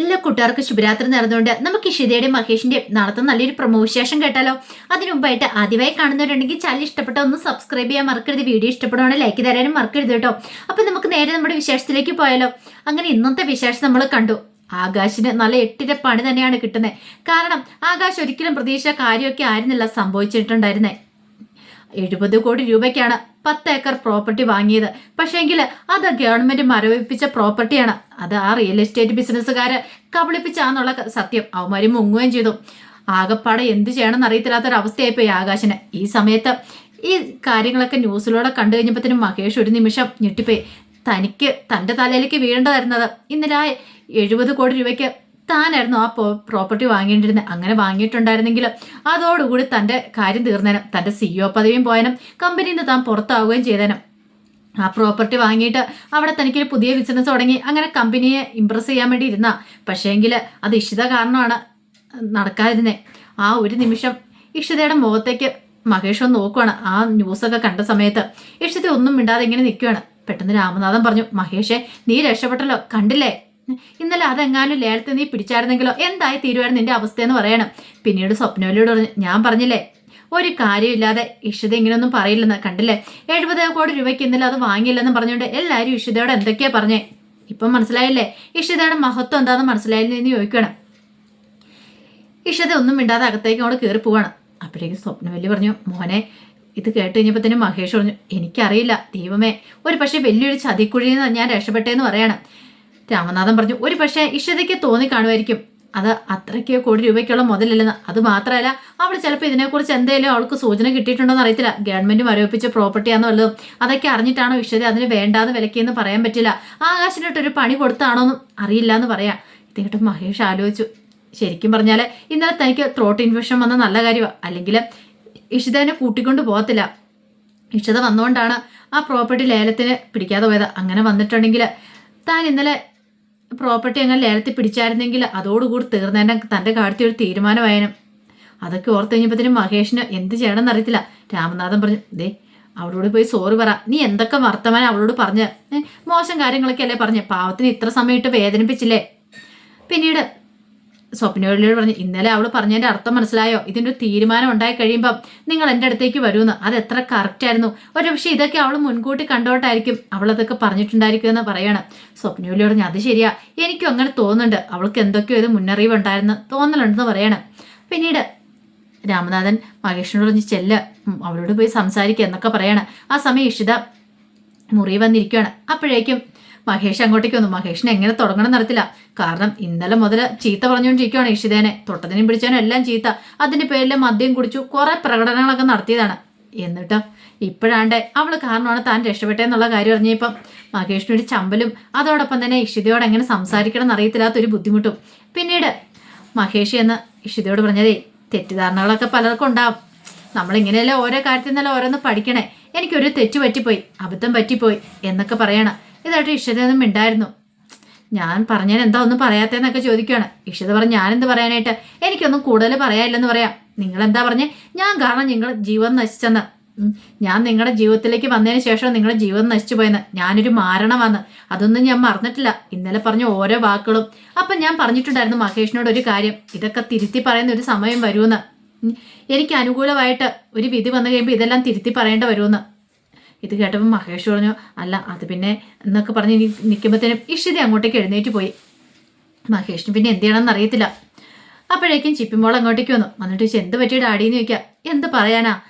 എല്ലാ കൂട്ടുകാർക്കും ശുഭരാത്രി നടന്നുകൊണ്ട് നമുക്ക് ഇഷിതയുടെയും മഹേഷിന്റെ നടത്ത നല്ലൊരു പ്രൊമോ വിശേഷം കേട്ടാലോ? അതിനു മുമ്പായിട്ട് ആദ്യമായി കാണുന്നവരുണ്ടെങ്കിൽ ചാനൽ ഇഷ്ടപ്പെട്ട ഒന്ന് സബ്സ്ക്രൈബ് ചെയ്യാൻ മറക്കരുത്. വീഡിയോ ഇഷ്ടപ്പെടുവാണെങ്കിൽ ലൈക്ക് തരാനും മറക്കരുത് കേട്ടോ. അപ്പൊ നമുക്ക് നേരെ നമ്മുടെ വിശേഷത്തിലേക്ക് പോയാലോ? അങ്ങനെ ഇന്നത്തെ വിശേഷം നമ്മൾ കണ്ടു. ആകാശിന് നല്ല എട്ടിന്റെ പണി തന്നെയാണ് കിട്ടുന്നത് കാരണം ആകാശ് ഒരിക്കലും പ്രതീക്ഷ കാര്യമൊക്കെ ആയിരുന്നില്ല സംഭവിച്ചിട്ടുണ്ടായിരുന്നേ. എഴുപത് കോടി രൂപയ്ക്കാണ് പത്ത് ഏക്കർ പ്രോപ്പർട്ടി വാങ്ങിയത്. പക്ഷേങ്കിൽ അത് ഗവൺമെന്റ് മരവിപ്പിച്ച പ്രോപ്പർട്ടിയാണ്. അത് ആ റിയൽ എസ്റ്റേറ്റ് ബിസിനസ്സുകാര് കബളിപ്പിച്ചാന്നുള്ള സത്യം. അവന്മാര് മുങ്ങുകയും ചെയ്തു. ആകപ്പാടെ എന്ത് ചെയ്യണമെന്ന് അറിയത്തില്ലാത്തൊരവസ്ഥയായിപ്പോയി ആകാശന്. ഈ സമയത്ത് ഈ കാര്യങ്ങളൊക്കെ ന്യൂസിലൂടെ കണ്ടു കഴിഞ്ഞപ്പോഴത്തേനും മഹേഷ് ഒരു നിമിഷം ഞെട്ടിപ്പോയി. തനിക്ക് തന്റെ തലയിലേക്ക് വീഴേണ്ടതായിരുന്നത് ഇന്നലെ എഴുപത് കോടി രൂപയ്ക്ക് താനായിരുന്നു ആ പ്രോപ്പർട്ടി വാങ്ങേണ്ടിരുന്നത് അങ്ങനെ വാങ്ങിയിട്ടുണ്ടായിരുന്നെങ്കിൽ അതോടുകൂടി തന്റെ കാര്യം തീർന്നേനും. തന്റെ സിഇഒ പദവിയും പോയനും. കമ്പനിയിൽ നിന്ന് താൻ പുറത്താവുകയും ചെയ്തേനും. ആ പ്രോപ്പർട്ടി വാങ്ങിയിട്ട് അവിടെ തനിക്കൊരു പുതിയ ബിസിനസ് തുടങ്ങി. അങ്ങനെ കമ്പനിയെ ഇമ്പ്രസ് ചെയ്യാൻ വേണ്ടി ഇരുന്ന. പക്ഷേങ്കിൽ അത് ഇഷിത കാരണമാണ് നടക്കാതിരുന്നേ. ആ ഒരു നിമിഷം ഇഷിതയുടെ മുഖത്തേക്ക് മഹേഷ് ഒന്ന് നോക്കുവാണ്. ആ ന്യൂസൊക്കെ കണ്ട സമയത്ത് ഇഷിത ഒന്നും മിണ്ടാതെ ഇങ്ങനെ നിൽക്കുവാണ് പെട്ടെന്ന് രാമനാഥൻ പറഞ്ഞു മഹേഷേ നീ രക്ഷപ്പെട്ടല്ലോ. കണ്ടില്ലേ? ഇന്നലെ അതെങ്ങാനും ലേലത്തിൽ നീ പിടിച്ചായിരുന്നെങ്കിലോ? എന്തായി തീരുവായിരുന്നു നിന്റെ അവസ്ഥയെന്ന് പറയണം. പിന്നീട് സ്വപ്നവലിയോട് ഞാൻ പറഞ്ഞില്ലേ ഒരു കാര്യമില്ലാതെ ഇഷിത ഇങ്ങനെയൊന്നും പറയില്ലെന്ന് കണ്ടില്ലേ? എഴുപത് കോടി രൂപയ്ക്ക് ഇന്നലെ അത് വാങ്ങിയില്ലെന്ന് പറഞ്ഞുകൊണ്ട് എല്ലാവരും ഇഷിതയോട് എന്തൊക്കെയാ പറഞ്ഞേ? ഇപ്പം മനസ്സിലായില്ലേ? ഇഷിതയുടെ മഹത്വം എന്താണെന്ന് മനസ്സിലായില്ലേ എന്ന് ചോദിക്കണം. ഇഷിത ഒന്നും മിണ്ടാതെ അകത്തേക്ക് അവിടെ കയറി പോവാണ്. അപ്പോഴേക്കും സ്വപ്നവല്ലി പറഞ്ഞു മോനെ ഇത് കേട്ട് കഴിഞ്ഞപ്പോഴത്തേനും മഹേഷ് പറഞ്ഞു എനിക്കറിയില്ല ദൈവമേ ഒരു പക്ഷേ വലിയൊരു ചതിക്കുഴിയിൽ നിന്ന് ഞാൻ രക്ഷപ്പെട്ടേന്ന് പറയാണ്. രാമനാഥൻ പറഞ്ഞു ഒരു പക്ഷേ ഇഷതയ്ക്ക് തോന്നി കാണുമായിരിക്കും അത് അത്രയ്ക്ക് കോടി രൂപയ്ക്കുള്ള മുതലില്ലെന്ന്. അത് മാത്രമല്ല അവൾ ചിലപ്പോൾ ഇതിനെക്കുറിച്ച് എന്തെങ്കിലും അവൾക്ക് സൂചന കിട്ടിയിട്ടുണ്ടോന്ന് അറിയത്തില്ല. ഗവൺമെന്റ് മരവിപ്പിച്ച പ്രോപ്പർട്ടിയാണെന്ന് വല്ലതും? അതൊക്കെ അറിഞ്ഞിട്ടാണോ ഇഷ്ടത അതിന് വേണ്ടാന്ന് വിലക്കിയെന്ന് പറയാൻ പറ്റില്ല? ആകാശിനിട്ടൊരു പണി കൊടുത്താണോന്നും അറിയില്ല എന്ന് പറയാം. ഇത് മഹേഷ് ആലോചിച്ചു. ശരിക്കും പറഞ്ഞാൽ ഇന്നലെ തനിക്ക് ത്രോട്ട് ഇൻഫെക്ഷൻ വന്ന നല്ല കാര്യമാണ് അല്ലെങ്കിൽ ഇഷിതനെ കൂട്ടിക്കൊണ്ട് പോകത്തില്ല. ഇഷിത വന്നുകൊണ്ടാണ് ആ പ്രോപ്പർട്ടി ലേലത്തിന് പിടിക്കാതെ പോയത്. അങ്ങനെ വന്നിട്ടുണ്ടെങ്കിൽ താൻ ഇന്നലെ പ്രോപ്പർട്ടി അങ്ങനെ ലേലത്തിൽ പിടിച്ചായിരുന്നെങ്കിൽ അതോടുകൂടി തീർന്നതിന്റെ തന്റെ കാര്യത്തിൽ ഒരു തീരുമാനമായനും. അതൊക്കെ ഓർത്ത് കഴിഞ്ഞപ്പോഴത്തേനും മഹേഷിന് എന്ത് ചെയ്യണമെന്ന് അറിയത്തില്ല. രാമനാഥൻ പറഞ്ഞു ദേ അവളോട് പോയി സോറി പറ. നീ എന്തൊക്കെ വർത്തമാനം അവളോട് പറഞ്ഞ്? മോശം കാര്യങ്ങളൊക്കെ അല്ലേ പറഞ്ഞ്. പാവത്തിന് ഇത്ര സമയം ഇട്ട് വേദനിപ്പിച്ചില്ലേ? പിന്നീട് സ്വപ്നയോട് പറഞ്ഞു ഇന്നലെ അവൾ പറഞ്ഞതിന്റെ അർത്ഥം മനസ്സിലായോ? ഇതിന്റെ ഒരു തീരുമാനം ഉണ്ടായി കഴിയുമ്പം നിങ്ങൾ എന്റെ അടുത്തേക്ക് വരുമെന്ന്. അത് എത്ര കറക്റ്റ് ആയിരുന്നു. ഒരു പക്ഷേ ഇതൊക്കെ അവൾ മുൻകൂട്ടി കണ്ടോട്ടായിരിക്കും അവൾ അതൊക്കെ പറഞ്ഞിട്ടുണ്ടായിരിക്കും എന്ന് പറയാണ്. സ്വപ്നയോട് പറഞ്ഞു അത് ശരിയാ. എനിക്കും അങ്ങനെ തോന്നുന്നുണ്ട്. അവൾക്ക് എന്തൊക്കെയോ ഇത് മുന്നറിയിപ്പ് ഉണ്ടായിരുന്നു തോന്നലുണ്ടെന്ന് പറയാണ്. പിന്നീട് രാമനാഥൻ മഹേഷിനോട് പറഞ്ഞ് ചെല്ല. അവരോട് പോയി സംസാരിക്കുക എന്നൊക്കെ പറയാണ്. ആ സമയം ഇഷിത മുറി വന്നിരിക്കുകയാണ് അപ്പോഴേക്കും മഹേഷ് അങ്ങോട്ടേക്ക് വന്നു. മഹേഷിനെ എങ്ങനെ തുടങ്ങണം നടത്തില്ല കാരണം ഇന്നലെ മുതൽ ചീത്ത പറഞ്ഞുകൊണ്ടിരിക്കുകയാണ് ഇഷിതേനെ തൊട്ടതിനും പിടിച്ചതിനും എല്ലാം ചീത്ത. അതിന്റെ പേരിൽ മദ്യം കുടിച്ചു കുറേ പ്രകടനങ്ങളൊക്കെ നടത്തിയതാണ്. എന്നിട്ട് ഇപ്പോഴാണ്ട് അവൾ കാരണമാണ് താൻ രക്ഷപ്പെട്ടെന്നുള്ള കാര്യം അറിഞ്ഞപ്പം. മഹേഷിനൊരു ചമ്പലും അതോടൊപ്പം തന്നെ ഇഷിതയോട് എങ്ങനെ സംസാരിക്കണം എന്നറിയത്തില്ലാത്തൊരു ബുദ്ധിമുട്ടും. പിന്നീട് മഹേഷ് എന്ന് ഇഷിതയോട് പറഞ്ഞതേ തെറ്റിദ്ധാരണകളൊക്കെ പലർക്കും ഉണ്ടാവും. നമ്മളിങ്ങനെയല്ല ഓരോ കാര്യത്തിൽ നിന്നല്ല ഓരോന്ന് പഠിക്കണേ? എനിക്കൊരു തെറ്റ് പറ്റിപ്പോയി അബദ്ധം പറ്റിപ്പോയി എന്നൊക്കെ പറയണം. ഇതായിട്ട് ഇഷിതയൊന്നും മിണ്ടായിരുന്നു. ഞാൻ പറഞ്ഞാൽ എന്താ ഒന്നും പറയാത്തതെന്നൊക്കെ ചോദിക്കുകയാണ് ഇഷിത പറഞ്ഞു ഞാനെന്ത് പറയാനായിട്ട്? എനിക്കൊന്നും കൂടുതൽ പറയാനില്ലെന്ന് പറയാം. നിങ്ങൾ എന്താ പറഞ്ഞേ? ഞാൻ കാരണം നിങ്ങൾ ജീവൻ നശിച്ചെന്ന്. ഞാൻ നിങ്ങളുടെ ജീവിതത്തിലേക്ക് വന്നതിന് ശേഷം നിങ്ങളുടെ ജീവൻ നശിച്ചു പോയെന്ന്. ഞാനൊരു മാരണമാണ് അതൊന്നും ഞാൻ മറന്നിട്ടില്ല. ഇന്നലെ പറഞ്ഞ ഓരോ വാക്കുകളും. അപ്പം ഞാൻ പറഞ്ഞിട്ടുണ്ടായിരുന്നു മഹേഷിനോട് ഒരു കാര്യം. ഇതൊക്കെ തിരുത്തി പറയുന്ന ഒരു സമയം വരുമെന്ന്. എനിക്ക് അനുകൂലമായിട്ട് ഒരു വിധി വന്നു കഴിയുമ്പോൾ ഇതെല്ലാം തിരുത്തി പറയേണ്ട വരുമെന്ന്. ഇത് കേട്ടപ്പോൾ മഹേഷ് പറഞ്ഞു അല്ല അത് പിന്നെ എന്നൊക്കെ പറഞ്ഞ് നിൽക്കുമ്പോഴത്തേനും ഇഷിത അങ്ങോട്ടേക്ക് എഴുന്നേറ്റ് പോയി. മഹേഷിന് പിന്നെ എന്ത് ചെയ്യണമെന്ന് അറിയത്തില്ല. അപ്പോഴേക്കും ചിപ്പിമോൾ അങ്ങോട്ടേക്ക് വന്നു. വന്നിട്ട് ചോദിച്ചു എന്ത് പറ്റിയ ഡാഡിന്ന് ചോദിക്കുക. എന്ത് പറയാനാ?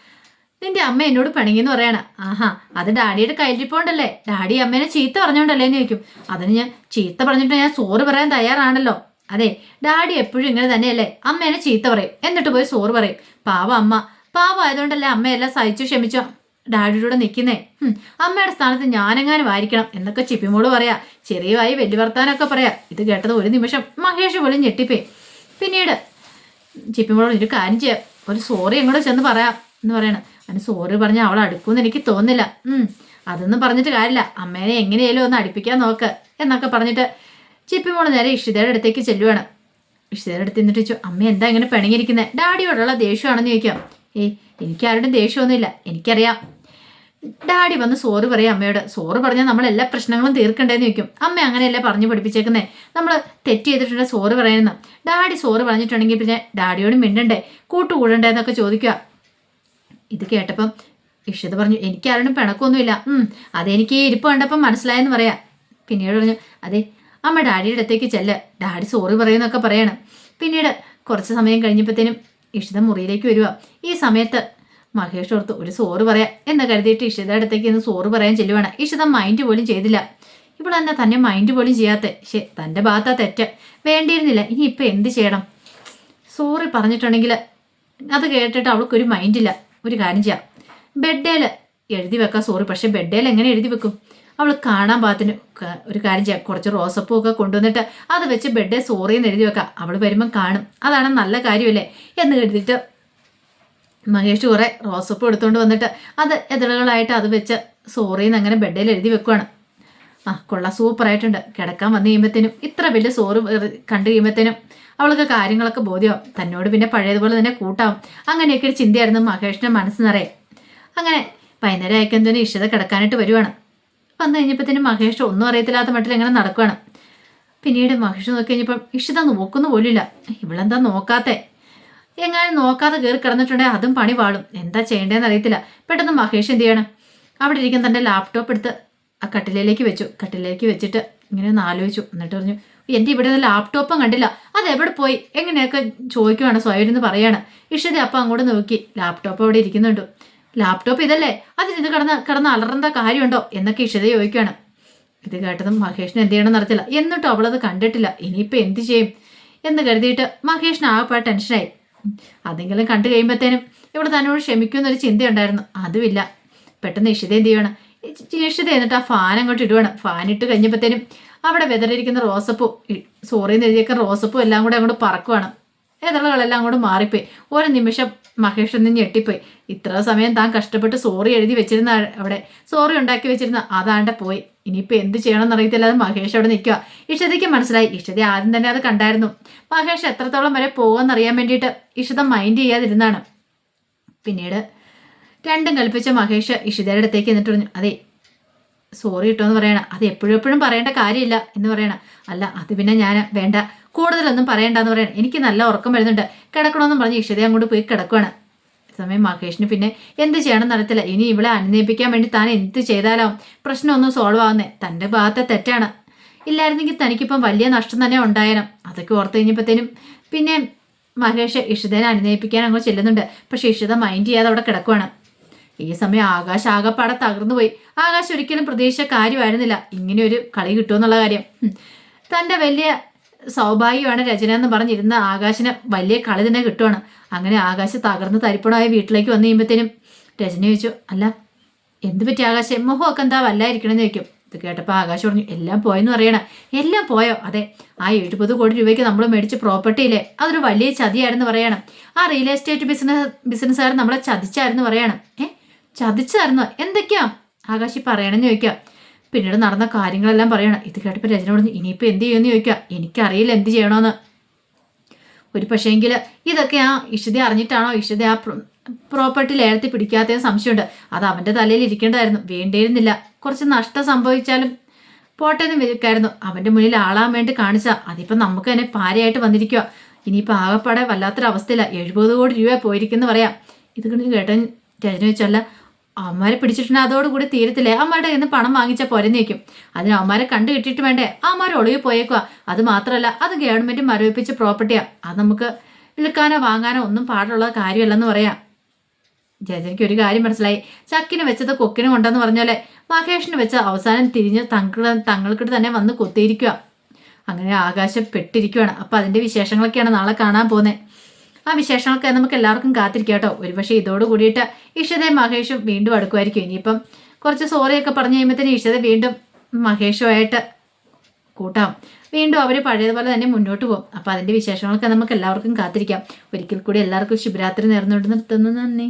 നിന്റെ അമ്മ എന്നോട് പണിങ്ങിന്ന് പറയണ. ആഹാ അത് ഡാഡിയുടെ കയ്യിലിപ്പോണ്ടല്ലേ ഡാഡി അമ്മേനെ ചീത്ത പറഞ്ഞോണ്ടല്ലേ? എന്ന് ചോദിക്കും. അതിന് ഞാൻ ചീത്ത പറഞ്ഞിട്ട് ഞാൻ സോറ് പറയാൻ തയ്യാറാണല്ലോ. അതെ ഡാഡി എപ്പോഴും ഇങ്ങനെ തന്നെയല്ലേ? അമ്മേനെ ചീത്ത പറയും. എന്നിട്ട് പോയി സോറ് പറയും. പാവ അമ്മ. പാവ ആയതുകൊണ്ടല്ലേ അമ്മയെല്ലാം സഹിച്ചു ക്ഷമിച്ചു? ഡാഡിയുടെ നിൽക്കുന്നേ അമ്മയുടെ സ്ഥാനത്ത് ഞാനെങ്ങാനും ആയിരിക്കണം എന്നൊക്കെ ചിപ്പിമോൾ പറയാ. ചെറിയവായി വലിയ വർത്താനൊക്കെ പറയാ. ഇത് കേട്ടത് ഒരു നിമിഷം മഹേഷ് പോലും ഞെട്ടിപ്പോയി. പിന്നീട് ചിപ്പിമോളോട് ഒരു കാര്യം ചെയ്യാം. ഒരു സോറി എങ്ങോട്ട് ചെന്ന് പറയാം എന്ന് പറയണം. അതിന് സോറി പറഞ്ഞ അവൾ അടുക്കുമെന്ന് എനിക്ക് തോന്നില്ല അതൊന്നും പറഞ്ഞിട്ട് കാര്യമില്ല. അമ്മേനെ എങ്ങനെയാലും ഒന്ന് അടുപ്പിക്കാൻ നോക്ക് എന്നൊക്കെ പറഞ്ഞിട്ട് ചിപ്പിമോൾ നേരെ ഇഷിതയുടെ അടുത്തേക്ക് ചെല്ലുവാണ്. ഇഷിതയുടെ അടുത്ത് നിന്നിട്ട് ചോദിച്ചു അമ്മ എന്താ ഇങ്ങനെ പിണങ്ങിയിരിക്കുന്നത് ഡാഡിയോടുള്ള ദേഷ്യമാണെന്ന് ചോദിക്കാം. ഏയ് എനിക്കാരുടെ ദേഷ്യമൊന്നുമില്ല. എനിക്കറിയാം. ഡാഡി വന്ന് സോറ് പറയാം അമ്മയോട്. സോറ് പറഞ്ഞാൽ നമ്മൾ എല്ലാ പ്രശ്നങ്ങളും തീർക്കണ്ടേന്ന് ചോദിക്കും. അമ്മ അങ്ങനെയല്ലേ പറഞ്ഞു പഠിപ്പിച്ചേക്കുന്നേ? നമ്മൾ തെറ്റ് ചെയ്തിട്ടുണ്ടെങ്കിൽ സോറ് പറയുന്നു ഡാഡി സോറ് പറഞ്ഞിട്ടുണ്ടെങ്കിൽ പിന്നെ ഡാഡിയോട് മിണ്ടണ്ടേ? കൂട്ടുകൂടണ്ടേ എന്നൊക്കെ ചോദിക്കുക. ഇത് കേട്ടപ്പം ഇഷത് പറഞ്ഞു എനിക്കാരോടും പിണക്കൊന്നുമില്ല അതെനിക്ക് ഇരിപ്പ് കണ്ടപ്പം മനസ്സിലായെന്ന് പറയാം. പിന്നീട് പറഞ്ഞു അതെ അമ്മ ഡാഡിയുടെ അടുത്തേക്ക് ചെല്ല. ഡാഡി സോറി പറയുന്നൊക്കെ പറയണം. പിന്നീട് കുറച്ച് സമയം കഴിഞ്ഞപ്പോഴത്തേനും ഇഷിത മുറിയിലേക്ക് വരിക ഈ സമയത്ത് മഹേഷ് ഓർത്ത് ഒരു സോറ് പറയാം എന്ന് കരുതിയിട്ട് ഇഷിത അടുത്തേക്ക് ഇന്ന് സോറ് പറയാൻ ചെല്ലുവാണ്. ഇഷിത മൈൻഡ് പോലും ചെയ്തില്ല. ഇപ്പോൾ തന്നെ തന്നെ മൈൻഡ് പോലും ചെയ്യാത്ത? ശേ തന്റെ ഭാഗത്താ തെറ്റ്. വേണ്ടിയിരുന്നില്ല. ഇനി ഇപ്പം എന്ത് ചെയ്യണം? സോറി പറഞ്ഞിട്ടുണ്ടെങ്കിൽ അത് കേട്ടിട്ട് അവൾക്കൊരു മൈൻഡില്ല ഒരു കാര്യം ചെയ്യാം. ബെഡേൽ എഴുതി വെക്കാം സോറി. പക്ഷേ ബെഡേൽ എങ്ങനെ എഴുതി വെക്കും? അവൾ കാണാൻ പാത്തിന് ഒരു കാര്യം ചെയ്യാം. കുറച്ച് റോസപ്പൂ ഒക്കെ കൊണ്ടുവന്നിട്ട് അത് വെച്ച് ബെഡേ സോറി എന്ന് എഴുതി വെക്കാം. അവൾ വരുമ്പം കാണും. അതാണ് നല്ല കാര്യമല്ലേ? എന്ന് കരുതിയിട്ട് മഹേഷ് കുറെ റോസപ്പ് എടുത്തുകൊണ്ട് വന്നിട്ട് അത് എതിളുകളായിട്ട് അത് വെച്ച് സോറി എന്ന് അങ്ങനെ ബെഡിൽ എഴുതി വെക്കുവാണ്. ആ കൊള്ള. സൂപ്പറായിട്ടുണ്ട് കിടക്കാൻ വന്നു കഴിയുമ്പോഴത്തേനും ഇത്ര വലിയ സോറ് കണ്ടു കഴിയുമ്പോഴത്തേനും അവൾക്ക് കാര്യങ്ങളൊക്കെ ബോധ്യമാവും. തന്നോട് പിന്നെ പഴയതുപോലെ തന്നെ കൂട്ടാവും. അങ്ങനെയൊക്കെ ഒരു ചിന്തയായിരുന്നു മഹേഷിന്റെ മനസ്സ് നിറയെ. അങ്ങനെ വൈകുന്നേരം അയക്കുന്നതിന് ഇഷ്ടത കിടക്കാനായിട്ട് വരുവാണ്. വന്നു കഴിഞ്ഞപ്പോഴത്തേനും മഹേഷ് ഒന്നും അറിയത്തില്ലാത്ത മട്ടിൽ എങ്ങനെ നടക്കുവാണ്. പിന്നീട് മഹേഷ് നോക്കി കഴിഞ്ഞപ്പം ഇഷിത നോക്കുന്നു പോലില്ല ഇവളെന്താ നോക്കാത്തെ? എങ്ങാനും നോക്കാതെ കയറി കിടന്നിട്ടുണ്ടെങ്കിൽ അതും പണി പാളും എന്താ ചെയ്യേണ്ടതെന്ന് അറിയത്തില്ല. പെട്ടെന്ന് മഹേഷ് എന്ത് ചെയ്യണം? അവിടെ ഇരിക്കുന്ന തന്റെ ലാപ്ടോപ്പ് എടുത്ത് ആ കട്ടിലേക്ക് വെച്ചു. കട്ടിലേക്ക് വെച്ചിട്ട് ഇങ്ങനെ ഒന്ന് ആലോചിച്ചു. എന്നിട്ട് പറഞ്ഞു എന്റെ ഇവിടെ നിന്ന് ലാപ്ടോപ്പും കണ്ടില്ല. അത് എവിടെ പോയി? എങ്ങനെയൊക്കെ ചോദിക്കുവാണ് സ്വയം എന്ന് പറയാണ്. ഇഷതി അപ്പം അങ്ങോട്ട് നോക്കി. ലാപ്ടോപ്പ് അവിടെ ഇരിക്കുന്നുണ്ട്. ലാപ്ടോപ്പ് ഇതല്ലേ? അതിനിത് കിടന്ന് കിടന്ന് അലറുന്ന കാര്യമുണ്ടോ? എന്നൊക്കെ ഇഷത ചോദിക്കുകയാണ് ഇത് കേട്ടതും മഹേഷിന് എന്ത് ചെയ്യണമെന്ന് അറിയത്തില്ല. എന്നിട്ടും അവളത് കണ്ടിട്ടില്ല. ഇനിയിപ്പോൾ എന്ത് ചെയ്യും? എന്ന് കരുതിയിട്ട് മഹേഷിന് ആകെപ്പാട് ടെൻഷനായി അതെങ്കിലും കണ്ടു കഴിയുമ്പോഴത്തേനും ഇവിടെ തന്നോട് ക്ഷമിക്കുമെന്നൊരു ചിന്തയുണ്ടായിരുന്നു. അതുമില്ല. പെട്ടെന്ന് ഇഷിത എന്ത് ചെയ്യണം ഇഷിത എന്നിട്ട് ആ ഫാൻ അങ്ങോട്ട് ഇടുവാണ്. ഫാൻ ഇട്ട് കഴിഞ്ഞപ്പോഴത്തേനും അവിടെ വെതറിയിരിക്കുന്ന റോസപ്പൂ സോറി എന്ന് എഴുതിയേക്കുന്ന റോസപ്പൂ എല്ലാം കൂടെ അങ്ങോട്ട് പറക്കുവാണ്. എതിളുകളെല്ലാം അങ്ങോട്ട് മാറിപ്പോയി. ഒരു നിമിഷം മഹേഷ് നിന്ന് ഞെട്ടിപ്പോയി. ഇത്ര സമയം താൻ കഷ്ടപ്പെട്ട് സോറി എഴുതി വെച്ചിരുന്ന അവിടെ സോറി ഉണ്ടാക്കി വെച്ചിരുന്ന അതാണ്ട് പോയി. ഇനിയിപ്പോൾ എന്ത് ചെയ്യണമെന്ന് അറിയത്തില്ലാതെ മഹേഷ് അവിടെ നിൽക്കുക ഇഷതയ്ക്ക് മനസ്സിലായി. ഇഷത ആദ്യം തന്നെ അത് കണ്ടായിരുന്നു. മഹേഷ് എത്രത്തോളം വരെ പോകുമെന്നറിയാൻ വേണ്ടിയിട്ട് ഇഷിത മൈൻഡ് ചെയ്യാതിരുന്നാണ് പിന്നീട് രണ്ടും കൽപ്പിച്ച മഹേഷ് ഇഷിതയുടെ അടുത്തേക്ക് എന്നിട്ട് പറഞ്ഞു അതെ സോറി കിട്ടോ എന്ന് പറയണ. അത് എപ്പോഴും എപ്പോഴും പറയേണ്ട കാര്യമില്ല എന്ന് പറയണം. അല്ല അത് പിന്നെ ഞാൻ വേണ്ട. കൂടുതലൊന്നും പറയണ്ടെന്ന് പറയണം. എനിക്ക് നല്ല ഉറക്കം വരുന്നുണ്ട്. കിടക്കണമെന്നും പറഞ്ഞ് ഇഷിത അങ്ങോട്ട് പോയി കിടക്കുവാണ്. സമയം മഹേഷിന് പിന്നെ എന്ത് ചെയ്യണം നടത്തില്ല ഇനി ഇവളെ അനുനയിപ്പിക്കാൻ വേണ്ടി താൻ എന്ത് ചെയ്താലോ? പ്രശ്നമൊന്നും സോൾവ് ആവുന്നേ. തന്റെ ഭാഗത്തെ തെറ്റാണ്. ഇല്ലായിരുന്നെങ്കിൽ തനിക്കിപ്പം വലിയ നഷ്ടം തന്നെ ഉണ്ടായേനും. അതൊക്കെ ഓർത്ത് കഴിഞ്ഞപ്പോഴത്തേനും പിന്നെ മഹേഷ് ഇഷിതനെ അനുനയിപ്പിക്കാൻ അങ്ങ് ചെല്ലുന്നുണ്ട്. പക്ഷെ ഇഷിത മൈൻഡ് ചെയ്യാതെ അവിടെ കിടക്കുവാണ്. ഈ സമയം ആകാശ് ആകപ്പാടെ തകർന്നു പോയി. ആകാശ് ഒരിക്കലും പ്രതീക്ഷിച്ച കാര്യമായിരുന്നില്ല. ഇങ്ങനെ ഒരു കളി കിട്ടുമെന്നുള്ള കാര്യം. തന്റെ വലിയ സൗഭാഗ്യമാണ് രചന എന്ന് പറഞ്ഞിരുന്ന ആകാശിനെ വലിയ കളി തന്നെ കിട്ടുവാണ്. അങ്ങനെ ആകാശ തകർന്ന് തരിപ്പണമായ വീട്ടിലേക്ക് വന്നു കഴിയുമ്പോഴത്തേനും രചന ചോദിച്ചു അല്ല എന്ത് പറ്റി ആകാശം? മുഖമൊക്കെ എന്താ വല്ലായിരിക്കണമെന്ന് ചോദിക്കും. ഇത് കേട്ടപ്പോൾ ആകാശ് പറഞ്ഞു എല്ലാം പോയെന്ന് പറയണ. എല്ലാം പോയോ? അതെ ആ എഴുപത് കോടി രൂപയ്ക്ക് നമ്മൾ മേടിച്ച പ്രോപ്പർട്ടി ഇല്ലേ? അതൊരു വലിയ ചതിയായിരുന്നു പറയണം. ആ റിയൽ എസ്റ്റേറ്റ് ബിസിനസ് ബിസിനസ്സുകാർ നമ്മളെ ചതിച്ചായിരുന്നു പറയണം. ഏ? ചതിച്ചായിരുന്നോ? എന്തൊക്കെയാ? ആകാശി പറയണമെന്ന് ചോദിക്കാം പിന്നീട് നടന്ന കാര്യങ്ങളെല്ലാം പറയണം. ഇത് കേട്ടപ്പോൾ രചന പറഞ്ഞു ഇനിയിപ്പോൾ എന്ത് ചെയ്യുമെന്ന് ചോദിക്കാം. എനിക്കറിയില്ല എന്ത് ചെയ്യണമെന്ന് ഒരു പക്ഷേങ്കിൽ ഇതൊക്കെ ആ ഇഷിത അറിഞ്ഞിട്ടാണോ ഇഷിത ആ പ്രോപ്പർട്ടി ലേലത്തിൽ പിടിക്കാത്തതിന് സംശയമുണ്ട്. അത് അവന്റെ തലയിൽ ഇരിക്കേണ്ടതായിരുന്നു. വേണ്ടിയിരുന്നില്ല. കുറച്ച് നഷ്ടം സംഭവിച്ചാലും പോട്ടെന്ന് വിചാരിക്കായിരുന്നു. അവന്റെ മുന്നിൽ ആളാൻ വേണ്ടി കാണിച്ച അതിപ്പോൾ നമുക്ക് തന്നെ പാരയായിട്ട് വന്നിരിക്കുക ഇനിയിപ്പോൾ ആകപ്പാടെ വല്ലാത്തൊരവസ്ഥയില്ല എഴുപത് കോടി രൂപ പോയിരിക്കുന്നു പറയാം. ഇത് കേട്ട രചന വെച്ചല്ല അമ്മമാരെ പിടിച്ചിട്ടുണ്ടെങ്കിൽ അതോടുകൂടി തീരത്തില്ലേ? അമ്മയുടെ നിന്ന് പണം വാങ്ങിച്ചാൽ പോരെന്ന് വയ്ക്കും അതിന് അമ്മമാരെ കണ്ടു കിട്ടിയിട്ട് വേണ്ടേ? അമ്മമാരെ ഒളിവ് പോയേക്കുക അത് മാത്രമല്ല അത് ഗവൺമെന്റ് മരവിപ്പിച്ച പ്രോപ്പർട്ടിയാ അത് നമുക്ക് വിൽക്കാനോ വാങ്ങാനോ ഒന്നും പാടുള്ള കാര്യമല്ലെന്ന് പറയാം. ജജനിക്ക് ഒരു കാര്യം മനസ്സിലായി. ചക്കിന് വെച്ചത് കൊക്കിന് കൊണ്ടെന്ന് പറഞ്ഞാലേ മഹേഷിന് വെച്ച അവസാനം തിരിഞ്ഞ് തങ്ങൾ തങ്ങൾക്കിട്ട് തന്നെ വന്ന് കൊത്തിയിരിക്കുക അങ്ങനെ ആകാശം പെട്ടിരിക്കുകയാണ് അപ്പോൾ അതിന്റെ വിശേഷങ്ങളൊക്കെയാണ് നാളെ കാണാൻ പോകുന്നത് ആ വിശേഷങ്ങളൊക്കെ നമുക്ക് എല്ലാവർക്കും കാത്തിരിക്കാം കേട്ടോ ഒരുപക്ഷെ ഇതോട് കൂടിയിട്ട് ഇഷതയും മഹേഷും വീണ്ടും അടുക്കുമായിരിക്കും. ഇനിയിപ്പം കുറച്ച് സോറിയൊക്കെ പറഞ്ഞു കഴിയുമ്പോഴത്തേന് ഇഷത വീണ്ടും മഹേഷുമായിട്ട് കൂട്ടാം. വീണ്ടും അവർ പഴയതുപോലെ തന്നെ മുന്നോട്ട് പോകും. അപ്പോൾ അതിന്റെ വിശേഷങ്ങളൊക്കെ നമുക്ക് എല്ലാവർക്കും കാത്തിരിക്കാം. ഒരിക്കൽ കൂടി എല്ലാവർക്കും ശുഭരാത്രി നേർന്നുകൊണ്ട് നിർത്തുന്നു. നന്ദി.